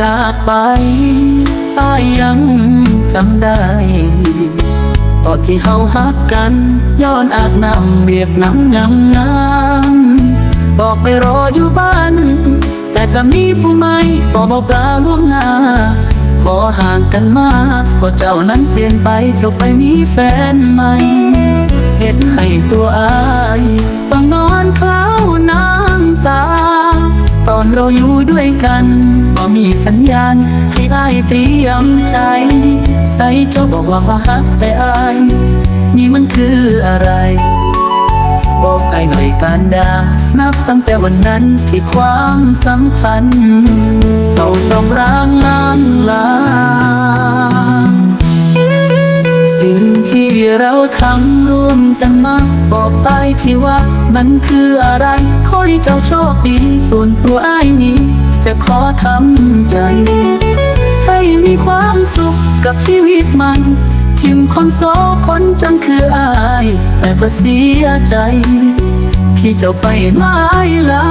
จากไปอายยังจำได้ ตอนที่เฮาฮักกัน ย้อนอาบน้ำเบียบน้ำงามงามบอกไปรออยู่บ้าน แต่ก็มีผู้ไม่บอกบอกกล่าวล่วงหน้าขอห่างกันมากเพราะเจ้านั้นเปลี่ยนไปเจ้าไปมีแฟนใหม่เหตุให้ตัวอายต้องนอนคล้าวน้ำตา ตอนเราอยู่ด้วยกัน มีสัญญาณ ให้อายเตรียมใจ ใส่เจ้าบอกว่าฮักแต่อาย นี่มันคืออะไร บอกไอ้หน่อยการดา นับตั้งแต่วันนั้นที่ความสัมพันธ์เราต้องร้างลางลาสิ่งที่เราทำร่วมกันมาบอกไปที่ว่า มันคืออะไรขอให้เจ้าโชคดีส่วนตัวอ้ายนี้ จะขอทำใจ ให้มีความสุขกับชีวิตมันทิมคนโซคนจังคืออาย แต่ประเสียใจ ที่เจ้าไปไม่ลา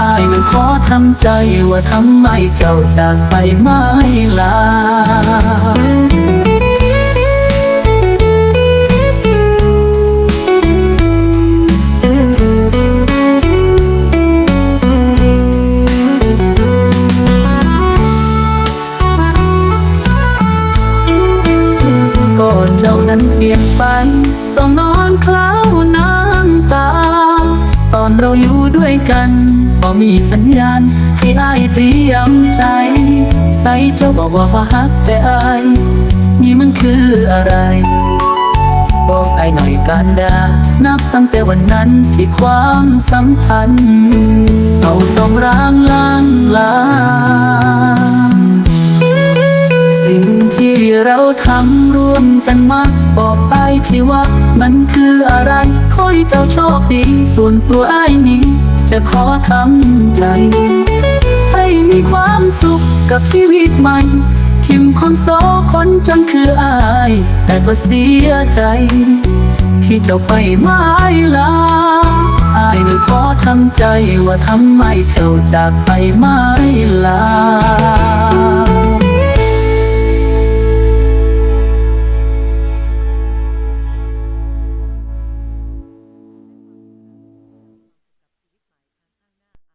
อายมันขอทำใจว่าทำไมเจ้าจากไปไม่ลา อนเจ้านั้นเปลี่ยนไป ต้องนอนคล้าวน้ำตา ตอนเราอยู่ด้วยกันก็มีสัญญาณให้อายเตรียมใจ ใส่เจ้าบอกว่าฮักแต่อายนี่มันคืออะไรบอกไอ้หน่อยกันดา นับตั้งแต่วันนั้นที่ความสัมพันธ์เราต้องร้างลางลา เราทำร่วมกันมา บอกไปที่ว่า มันคืออะไรขอให้เจ้าโชคดี ส่วนตัวไอ้นี้ จะขอทำใจ ให้มีความสุขกับชีวิตใหม่ทิมคนโซคนจนคืออาย แต่ก็เสียใจ ที่เจ้าไปไม่ลาอายนั้นขอทำใจว่าทำไมเจ้าจากไปไม่ลา